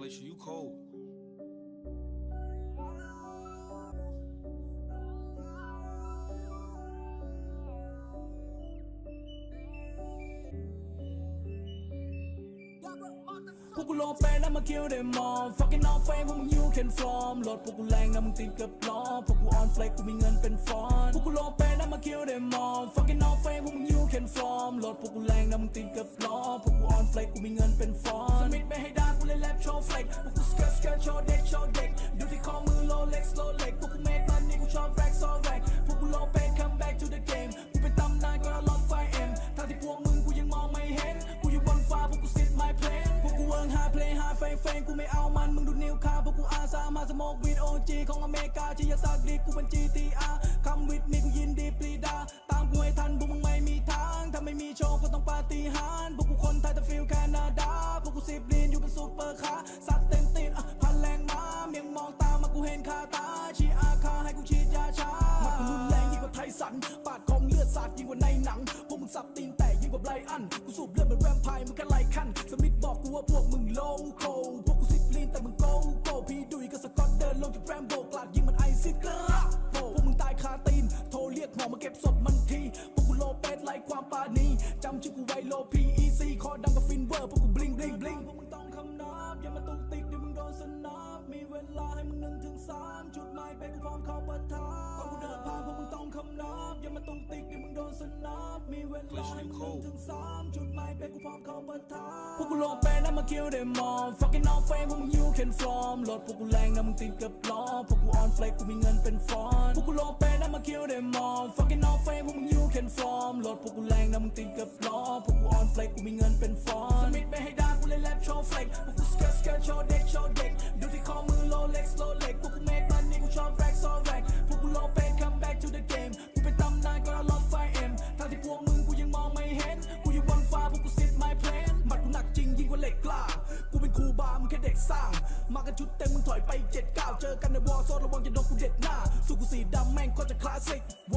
place you, you cold. วกกูลงไปแล้วมาคิวได้มอง fucking all fame พวกมึง you can from รถพวกกูแรงนะมึงติดกับล้อพวกกู on flex กูมีเงินเป็นฟอนพวกกูลงไปแล้วมาคิวได้มอง fucking all fame พวกมึง you can from รถพวกกูแรงนะมึงติดกับล้อพวกกู on flex กูมีเงินเป็นฟอนสมิธไม่ให้ด่ากูเลยแลบโชว์ flex พวกกู skirt skirt โชว์เด็กโชว์เด็กดูที่ข้อมือ Rolex Rolex กูเวิร์งหาเฟงแฟงกูไม่เอามันมึงดูนิวขาพวกกูอาสามาสโมกวีดโอจีของอเมริกาที่ยาสักดิกูเป็น GTR คำวิดมีกูยินดีปรีดา ตามกูให้ทันพวกมึงไม่มีทางถ้าไม่มีโชว์ก็ต้องปาฏิหาริย์พวกกูคนไทยแต่ฟิลแคนาดาพวกกูสิบลีนอยู่เป็นซูเปอร์คาร์สัตว์เต็มตีนอะพันแรงมาเมียงมองตามากูเห็นคาตาชีอาคาให้กูฉีดยาชามากูรุนแรงยิ่งกว่าไทสันปาดคอมเลือดสาดยิ่งกว่าในหนังพวกมึงสับตีนแตกยิ่งกว่าไบรอันกูสูบเลือดเหมือนแวมไพร์มึงแค่ เก็บศพมันทีพวกกูโลเป็ดไล่ความปานีจำชื่อกูไว้โล PEC คอดำกับฟินเวอร์พวกกูบลิงบลิงบลิงพวกมึงต้องคำนับอย่ามาตุกติกเดี๋ยวมึงโดนสนับมีเวลาให้มึงหนึ่งถึงสามจุดหมายเป็นกูพร้อมเข้าปะทะตอนกูเดินผ่านพวกมึงต้องคำนับอย่ามาตุกติกเดี๋ยวมึงโดนสนับมีเวลาให้มึงหนึ่งถึงสามจุดหมายเป็นกูพร้อมเข้าปะทะพวกกูโลงไปนะมาคิวได้มอง fucking off fame พวกมึง you can from รถพวกกูแรงนะมึงติดกับล้อพวกกู on flex กูมีเงินเป็นฟอนพวกกูโลงไปนะมาคิวได้มอง fucking off fame พ วกมึง you can from รถพวกกูแรงนะมึงติดกับล้อพวกกู on flex กูมีเงินเป็นฟอนสมิธไม่ให้ด่ากูเลยแรปโชว์ flex พวกกู skirt skirt โชว์เด็กโชว์เด็กดูที่ข้อมือ Rolex Rolex พวกกู make money กูชอบ rack so rack พวกกู low paid come back to the game กูเป็นตำนานก็รถไฟเอ็มทางที่พวกมึงกูยังมองไม่เห็นกูอยู่บนฟ้าพวกกู sit my plane หมัดกูหนักจริงยิ่งกว่าเหล็กกล้ากูเป็นครูบามึงแค่เด็กสร้าง มากันชุดเต็มมึงถอยไปเจ็ดก้าวเจอกันในวอลโซนระวังจะโดนกูเด็ดหน้าสู้กูสีดำแม่งก็จะคลาสสิกโ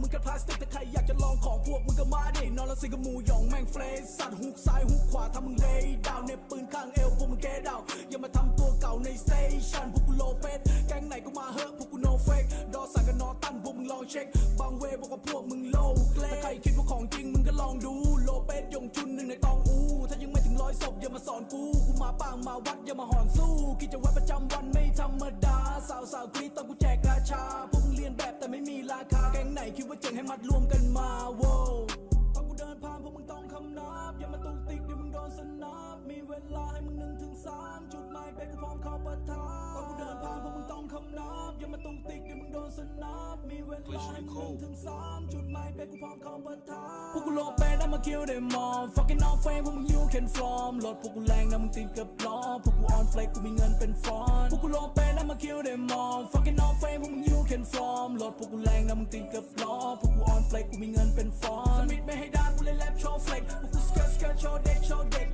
มึงแค่พลาสติกแต่ใครอยากจะลองของพวกมึงก็มาดินอนละสิกับหมูหยองแม่งเฟรชสัตว์หุกซ้ายหุกขวาทำมึงเลยดาวเน็บปืนข้างเอวพวกมึงแกดาวอย่ามาทำตัวเก่าในสเตชันพวกกูโลเป็ดแก๊งไหนก็มาเฮ้พวกกูโนเฟกดอสันกับนอตันพวกมึงลองเช็คบางเวบอกว่าพวกมึงโลเกลถ้าใครคิดว่าของจริงมึงก็ลองดูโลเป็ดยงชุนหนึ่งในตองอูถ้ายังไม่ถึงร้อยศพอย่ามาสอนกูกูมาปางมาวัดอย่ามาหอนสู้กิจวัตรประจำวันไม่ธรรมดาสาวสาวกรีดตอนกูแจกราชา ว่าเจ๋งให้มัดรวมกันมาโว้ตอนกูเดินผ่านพวกมึงต้องคำนับ อย่ามาตุกติกเดี๋ยวมึงโดนสนับ มีเวลาให้มึงหนึ่งถึงสามจุดหมายเป็นกูพร้อมเข้าปะทะตอนกูเดินผ่านพวกมึงต้องคำนับ อย่ามาตุกติกเดี๋ยวมึงโดนสนับ มีเวลาให้มึงหนึ่งถึงสามจุดหมายเป็นกูพร้อมเข้าปะทะพวกกูโลเปนะมาคิวได้มอง fucking off fame พวกมึง you can from รถพวกกูแรงนะมึงติดกับล้อพวกกู on flex กูมีเงินเป็นฟอนพวกกูโลเปนะมาคิวได้มอง fucking off fame พวกมึง you can from ถพวกกูแรงนะมึงติดกับล้อพวกกูออนเฟลกูมีเงินเป็นฟอนสมิธไม่ให้ด่ากูเลยแลบโชว์เฟลกพวกกูสเกิร์ตสเกิร์ตโชว์เด็กโชว์เด็ก